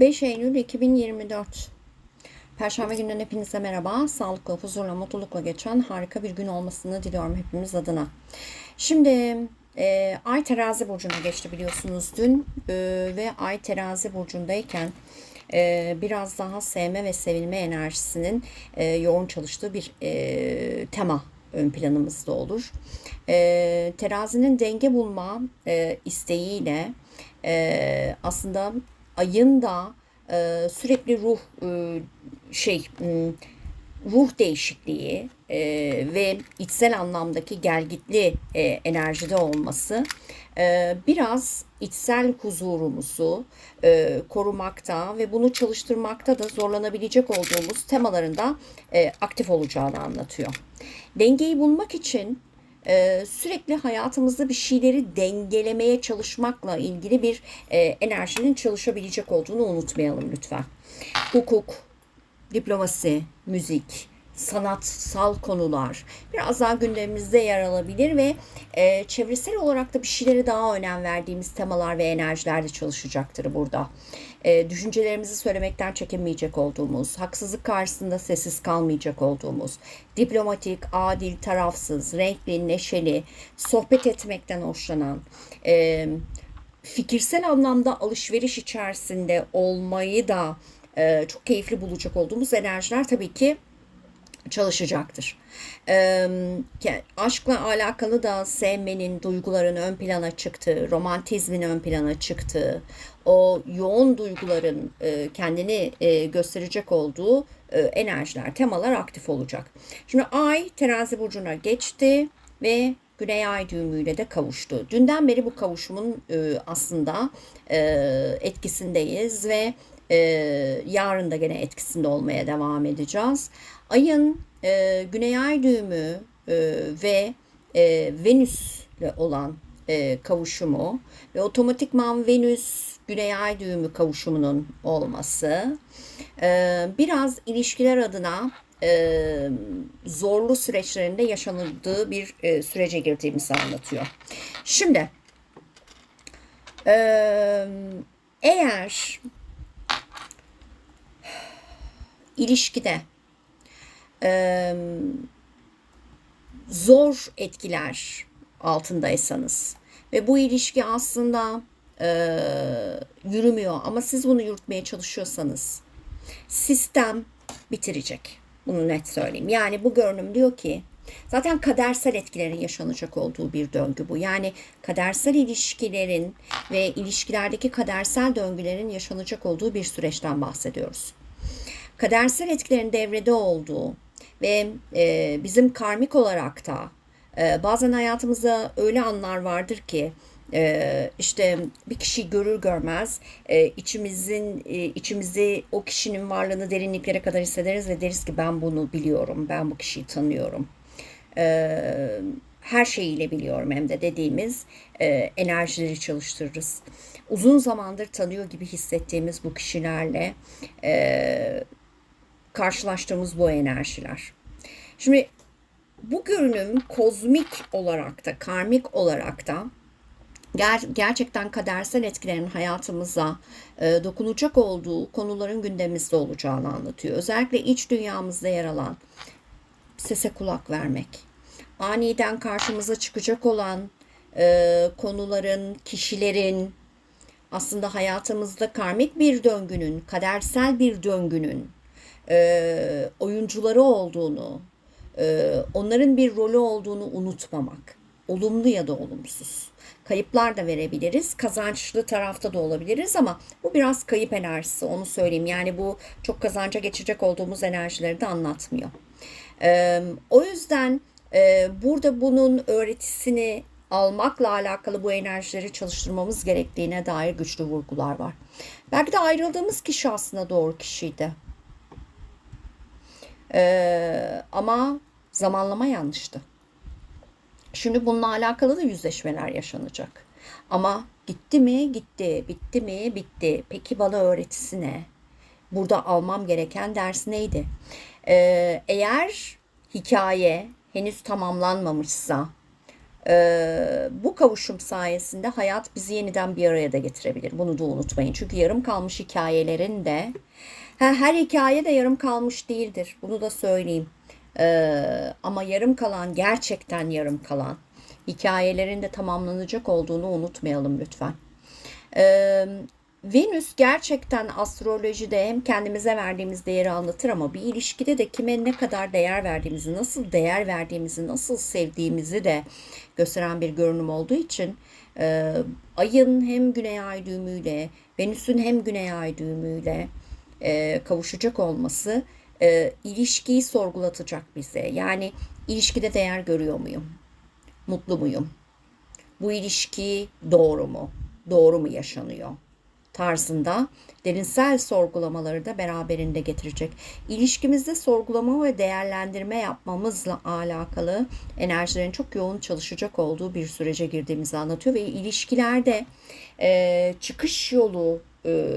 5 Eylül 2024 Perşembe günden hepinize merhaba. Sağlıklı, huzurla, mutlulukla geçen harika bir gün olmasını diliyorum hepimiz adına. Şimdi e, Ay terazi burcuna geçti biliyorsunuz dün E, ve Ay terazi burcundayken e, biraz daha sevme ve sevilme enerjisinin e, yoğun çalıştığı bir e, tema ön planımızda olur. E, terazinin denge bulma e, isteğiyle e, aslında ayın da e, sürekli ruh e, şey ruh değişikliği e, ve içsel anlamdaki gelgitli e, enerjide olması e, biraz içsel huzurumuzu e, korumakta ve bunu çalıştırmakta da zorlanabilecek olduğumuz temalarında e, aktif olacağını anlatıyor. Dengeyi bulmak için e, sürekli hayatımızda bir şeyleri dengelemeye çalışmakla ilgili bir e, enerjinin çalışabilecek olduğunu unutmayalım lütfen. Hukuk, diplomasi, müzik, sanatsal konular biraz daha gündemimizde yer alabilir ve e, çevresel olarak da bir şeylere daha önem verdiğimiz temalar ve enerjiler de çalışacaktır burada. E, düşüncelerimizi söylemekten çekinmeyecek olduğumuz, haksızlık karşısında sessiz kalmayacak olduğumuz, diplomatik, adil, tarafsız, renkli, neşeli, sohbet etmekten hoşlanan, e, fikirsel anlamda alışveriş içerisinde olmayı da e, çok keyifli bulacak olduğumuz enerjiler tabii ki çalışacaktır. Ee, aşkla alakalı da sevmenin, duyguların ön plana çıktığı, romantizmin ön plana çıktığı, o yoğun duyguların e, kendini e, gösterecek olduğu e, enerjiler, temalar aktif olacak. Şimdi ay terazi burcuna geçti ve Güney Ay düğümüyle de kavuştu. Dünden beri bu kavuşumun e, aslında e, etkisindeyiz ve e, yarın da gene etkisinde olmaya devam edeceğiz. Ayın e, Güney Ay düğümü e, ve e, Venüs'le olan e, kavuşumu ve otomatikman Venüs Güney Ay düğümü kavuşumunun olması e, biraz ilişkiler adına e, zorlu süreçlerinde yaşanıldığı bir e, sürece girdiğimizi anlatıyor. Şimdi e, eğer ilişkide e, zor etkiler altındaysanız ve bu ilişki aslında e, yürümüyor ama siz bunu yürütmeye çalışıyorsanız sistem bitirecek. Bunu net söyleyeyim. Yani bu görünüm diyor ki zaten kadersel etkilerin yaşanacak olduğu bir döngü bu. Yani kadersel ilişkilerin ve ilişkilerdeki kadersel döngülerin yaşanacak olduğu bir süreçten bahsediyoruz. Kadersel etkilerin devrede olduğu ve e, bizim karmik olarak da e, bazen hayatımızda öyle anlar vardır ki e, işte bir kişi görür görmez e, içimizin e, içimizi o kişinin varlığını derinliklere kadar hissederiz ve deriz ki ben bunu biliyorum, ben bu kişiyi tanıyorum. E, her şeyiyle biliyorum hem de dediğimiz e, enerjileri çalıştırırız. Uzun zamandır tanıyor gibi hissettiğimiz bu kişilerle e, karşılaştığımız bu enerjiler. Şimdi bu görünüm kozmik olarak da karmik olarak da ger- gerçekten kadersel etkilerin hayatımıza e, dokunacak olduğu konuların gündemimizde olacağını anlatıyor. Özellikle iç dünyamızda yer alan sese kulak vermek, aniden karşımıza çıkacak olan e, konuların, kişilerin aslında hayatımızda karmik bir döngünün, kadersel bir döngünün e, oyuncuları olduğunu, e, onların bir rolü olduğunu unutmamak. Olumlu ya da olumsuz. Kayıplar da verebiliriz. Kazançlı tarafta da olabiliriz ama bu biraz kayıp enerjisi onu söyleyeyim. Yani bu çok kazanca geçecek olduğumuz enerjileri de anlatmıyor. E, o yüzden e, burada bunun öğretisini almakla alakalı bu enerjileri çalıştırmamız gerektiğine dair güçlü vurgular var. Belki de ayrıldığımız kişi aslında doğru kişiydi. Ee, ama zamanlama yanlıştı. Şimdi bununla alakalı da yüzleşmeler yaşanacak. Ama gitti mi? Gitti. Bitti mi? Bitti. Peki bana öğretisi ne? Burada almam gereken ders neydi? Ee, eğer hikaye henüz tamamlanmamışsa Ee, bu kavuşum sayesinde hayat bizi yeniden bir araya da getirebilir. Bunu da unutmayın. Çünkü yarım kalmış hikayelerin de ha, her hikaye de yarım kalmış değildir. Bunu da söyleyeyim. Ee, ama yarım kalan gerçekten yarım kalan hikayelerin de tamamlanacak olduğunu unutmayalım lütfen. Ee, Venüs gerçekten astrolojide hem kendimize verdiğimiz değeri anlatır ama bir ilişkide de kime ne kadar değer verdiğimizi, nasıl değer verdiğimizi, nasıl sevdiğimizi de gösteren bir görünüm olduğu için e, ayın hem güney ay düğümüyle, Venüs'ün hem güney ay düğümüyle e, kavuşacak olması e, ilişkiyi sorgulatacak bize. Yani ilişkide değer görüyor muyum? Mutlu muyum? Bu ilişki doğru mu? Doğru mu yaşanıyor? tarzında derinsel sorgulamaları da beraberinde getirecek. İlişkimizde sorgulama ve değerlendirme yapmamızla alakalı enerjilerin çok yoğun çalışacak olduğu bir sürece girdiğimizi anlatıyor ve ilişkilerde e, çıkış yolu e,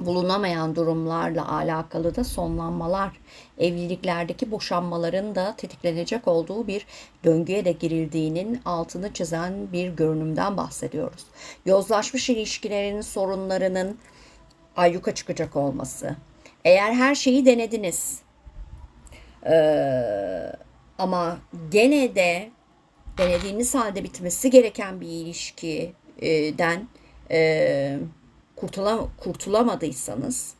bulunamayan durumlarla alakalı da sonlanmalar, evliliklerdeki boşanmaların da tetiklenecek olduğu bir döngüye de girildiğinin altını çizen bir görünümden bahsediyoruz. Yozlaşmış ilişkilerin sorunlarının ayyuka çıkacak olması. Eğer her şeyi denediniz ee, ama gene de denediğiniz halde bitmesi gereken bir ilişkiden e, kurtula, kurtulamadıysanız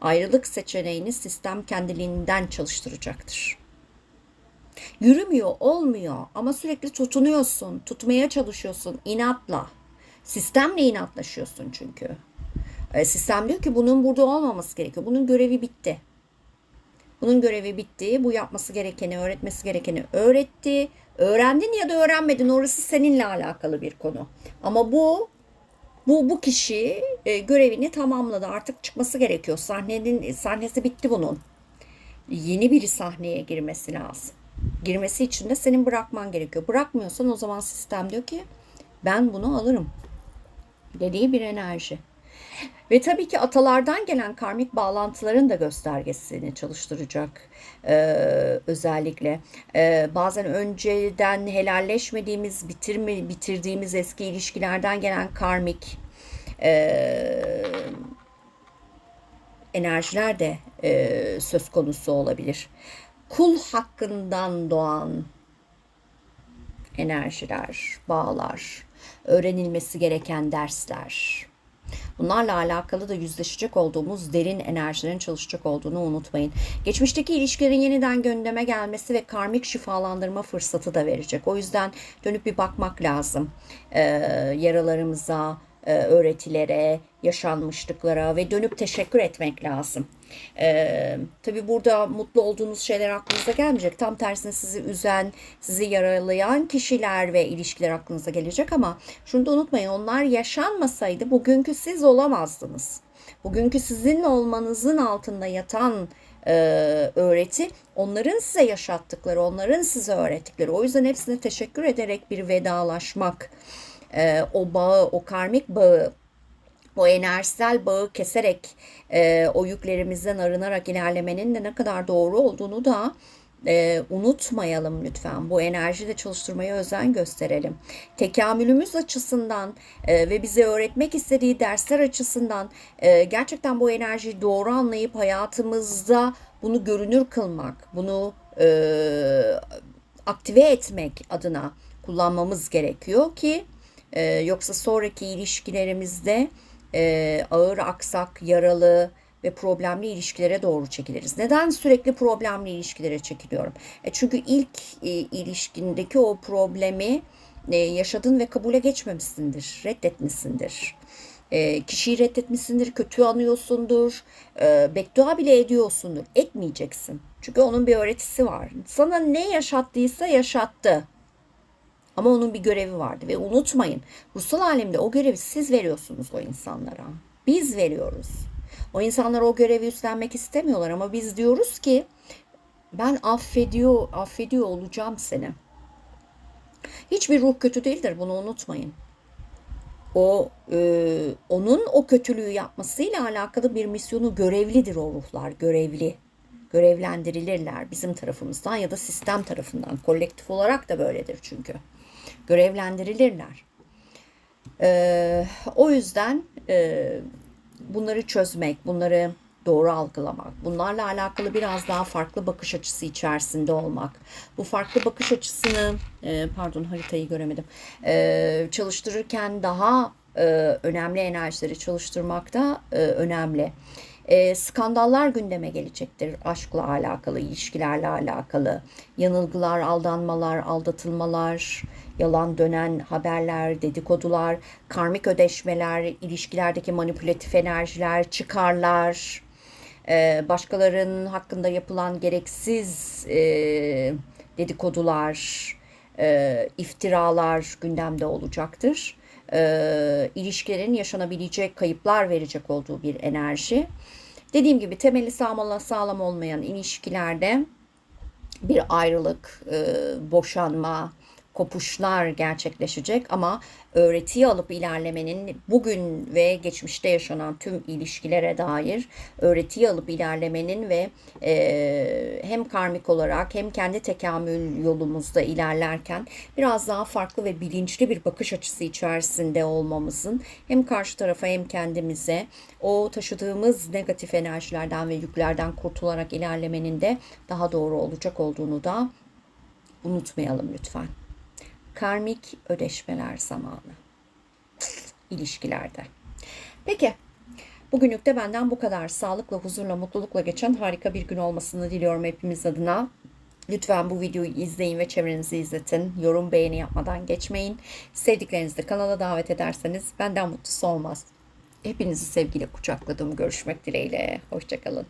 ayrılık seçeneğini sistem kendiliğinden çalıştıracaktır. Yürümüyor, olmuyor ama sürekli tutunuyorsun, tutmaya çalışıyorsun inatla. Sistemle inatlaşıyorsun çünkü. E, sistem diyor ki bunun burada olmaması gerekiyor. Bunun görevi bitti. Bunun görevi bitti. Bu yapması gerekeni, öğretmesi gerekeni öğretti. Öğrendin ya da öğrenmedin orası seninle alakalı bir konu. Ama bu bu bu kişi e, görevini tamamladı. Artık çıkması gerekiyor. Sahnenin sahnesi bitti bunun. Yeni biri sahneye girmesi lazım. Girmesi için de senin bırakman gerekiyor. Bırakmıyorsan o zaman sistem diyor ki ben bunu alırım. Dediği bir enerji. Ve tabii ki atalardan gelen karmik bağlantıların da göstergesini çalıştıracak ee, özellikle. Ee, bazen önceden helalleşmediğimiz, bitirme, bitirdiğimiz eski ilişkilerden gelen karmik e, enerjiler de e, söz konusu olabilir. Kul hakkından doğan enerjiler, bağlar, öğrenilmesi gereken dersler, Bunlarla alakalı da yüzleşecek olduğumuz derin enerjilerin çalışacak olduğunu unutmayın. Geçmişteki ilişkilerin yeniden gündeme gelmesi ve karmik şifalandırma fırsatı da verecek. O yüzden dönüp bir bakmak lazım. Ee, yaralarımıza, öğretilere, yaşanmışlıklara ve dönüp teşekkür etmek lazım. Ee, tabii burada mutlu olduğunuz şeyler aklınıza gelmeyecek. Tam tersine sizi üzen, sizi yaralayan kişiler ve ilişkiler aklınıza gelecek ama şunu da unutmayın onlar yaşanmasaydı bugünkü siz olamazdınız. Bugünkü sizin olmanızın altında yatan e, öğreti onların size yaşattıkları, onların size öğrettikleri. O yüzden hepsine teşekkür ederek bir vedalaşmak, e, o bağı, o karmik bağı o enerjisel bağı keserek e, o yüklerimizden arınarak ilerlemenin de ne kadar doğru olduğunu da e, unutmayalım lütfen. Bu enerji de çalıştırmaya özen gösterelim. Tekamülümüz açısından e, ve bize öğretmek istediği dersler açısından e, gerçekten bu enerjiyi doğru anlayıp hayatımızda bunu görünür kılmak, bunu e, aktive etmek adına kullanmamız gerekiyor ki e, yoksa sonraki ilişkilerimizde e, ağır aksak, yaralı ve problemli ilişkilere doğru çekiliriz. Neden sürekli problemli ilişkilere çekiliyorum? E çünkü ilk e, ilişkindeki o problemi e, yaşadın ve kabule geçmemişsindir, reddetmişsindir. E, kişiyi reddetmişsindir, kötü anıyorsundur, e, beddua bile ediyorsundur. Etmeyeceksin. Çünkü onun bir öğretisi var. Sana ne yaşattıysa yaşattı. Ama onun bir görevi vardı ve unutmayın ruhsal alemde o görevi siz veriyorsunuz o insanlara. Biz veriyoruz. O insanlar o görevi üstlenmek istemiyorlar ama biz diyoruz ki ben affediyor, affediyor olacağım seni. Hiçbir ruh kötü değildir bunu unutmayın. O e, onun o kötülüğü yapmasıyla alakalı bir misyonu görevlidir o ruhlar görevli. görevlendirilirler bizim tarafımızdan ya da sistem tarafından. Kolektif olarak da böyledir çünkü. Görevlendirilirler. Ee, o yüzden e, bunları çözmek, bunları doğru algılamak, bunlarla alakalı biraz daha farklı bakış açısı içerisinde olmak. Bu farklı bakış açısını, e, pardon haritayı göremedim, e, çalıştırırken daha e, önemli enerjileri çalıştırmak da e, önemli. E, skandallar gündeme gelecektir. Aşkla alakalı, ilişkilerle alakalı. Yanılgılar, aldanmalar, aldatılmalar, yalan dönen haberler, dedikodular, karmik ödeşmeler, ilişkilerdeki manipülatif enerjiler, çıkarlar, e, başkalarının hakkında yapılan gereksiz e, dedikodular, e, iftiralar gündemde olacaktır. E, ilişkilerin yaşanabilecek kayıplar verecek olduğu bir enerji. Dediğim gibi temeli sağlam, sağlam olmayan ilişkilerde bir ayrılık, e, boşanma, kopuşlar gerçekleşecek ama öğretiyi alıp ilerlemenin bugün ve geçmişte yaşanan tüm ilişkilere dair öğretiyi alıp ilerlemenin ve e, hem karmik olarak hem kendi tekamül yolumuzda ilerlerken biraz daha farklı ve bilinçli bir bakış açısı içerisinde olmamızın hem karşı tarafa hem kendimize o taşıdığımız negatif enerjilerden ve yüklerden kurtularak ilerlemenin de daha doğru olacak olduğunu da unutmayalım lütfen karmik ödeşmeler zamanı ilişkilerde. Peki bugünlük de benden bu kadar. Sağlıkla, huzurla, mutlulukla geçen harika bir gün olmasını diliyorum hepimiz adına. Lütfen bu videoyu izleyin ve çevrenizi izletin. Yorum, beğeni yapmadan geçmeyin. Sevdiklerinizi de kanala davet ederseniz benden mutlusu olmaz. Hepinizi sevgiyle kucakladım. Görüşmek dileğiyle. Hoşçakalın.